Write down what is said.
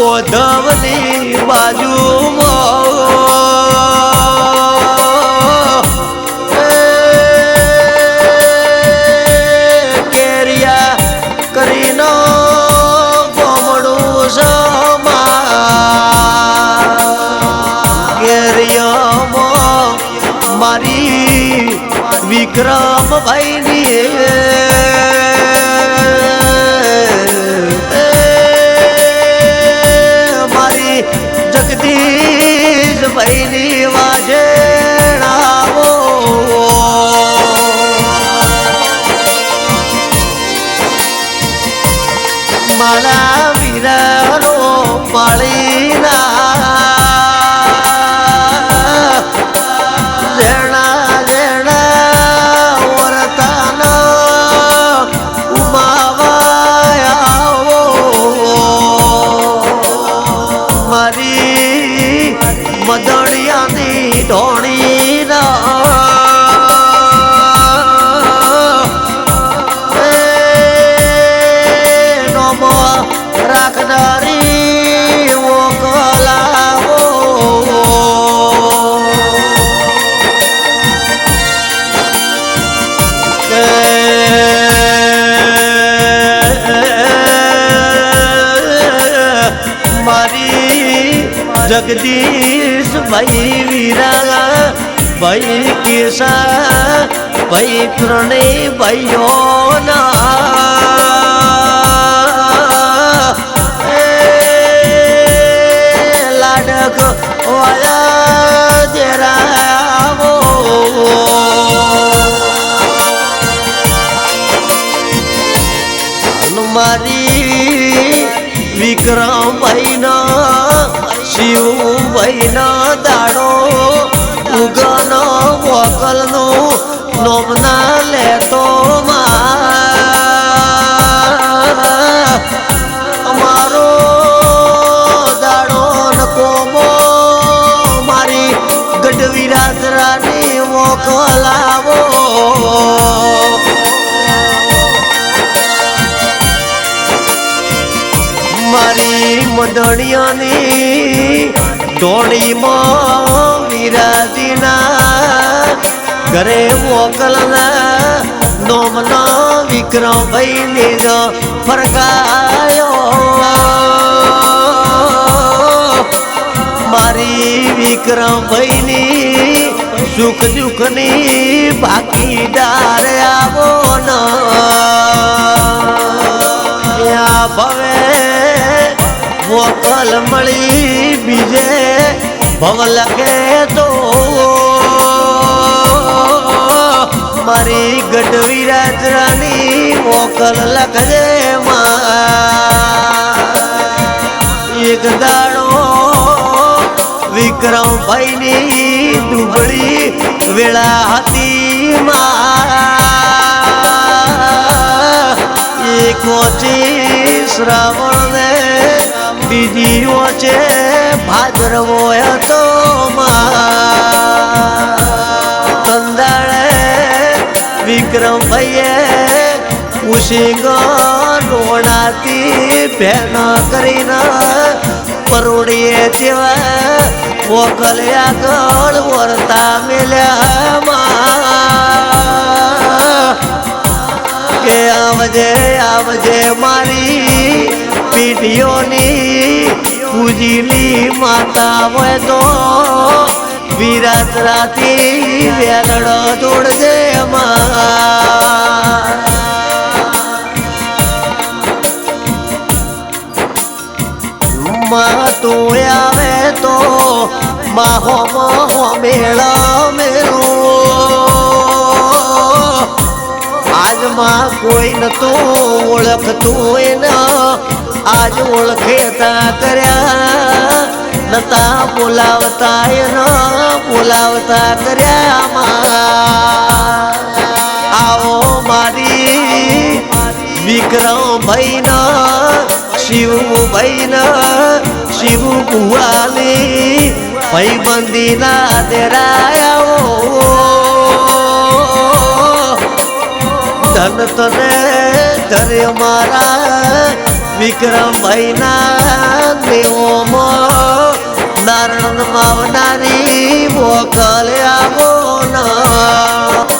માં બાજુ કેરિયા કરીનો ગોમડું કેરિયામાં મારી વિક્રમ જગદીશ ભાઈની વાજણાવો મારા વીરાનો મળીના જેણા જગદીશ ભાઈ વીરા ભાઈ કેસા ભાઈ પ્રણય ભાઈઓના લાડક વાયાજરાવો મારી વિક્રમ ભાઈનો શિવભાઈનો દાડો ઉગનો વકલનો નોમના લેતો અમારો દાડો નકોમો મારી ગઢવી રાજરાની મોકલાવો. મારી મદણિયાની ઢોળીમાં વિરાજીના ઘરે મોકલના નોમનો વિક્રમ ભાઈ જો ફરકાયો મારી વિક્રમ ભાઈની સુખ દુઃખની ભાગીદાર આવો ન. મોકલ મળી બીજે ભવ લખે તો. મારી ગઢવી રાજરાની મોકલ લખજે માં. એક દાડો વિક્રમ ભાઈની દુબળી વેળા હતી માં. એક શ્રાવણ ને છે ભાદરવો હતો કંદાળે વિક્રમ ભાઈએ ઉશીંગ રોડાતી ભેન કરીને પરોડીએ તેવા મોકલ્યા ગળ વરતા મેલ્યા કે આવજે આવજે મારી પીઢીઓની પૂજીલી માતા હોય તો રાતી વેલડો તોડજે અમા માં તું આવે તો માહો મોહો મેળું આજમાં કોઈ નતું ઓળખતું એના. આજ ઓળખેતા કર્યા, નતા બોલાવતા એના. બોલાવતા કર્યા આવો મારી વિક્રમભાઈ ના શિવભાઈ ના શિવ ભુવાલી ભાઈબંધી ના દેરાયાઓ. ધન તને ધરે મારા વિક્રમભાઈ ના દેવો નારણ માવનારી મોકલ્યા મોના.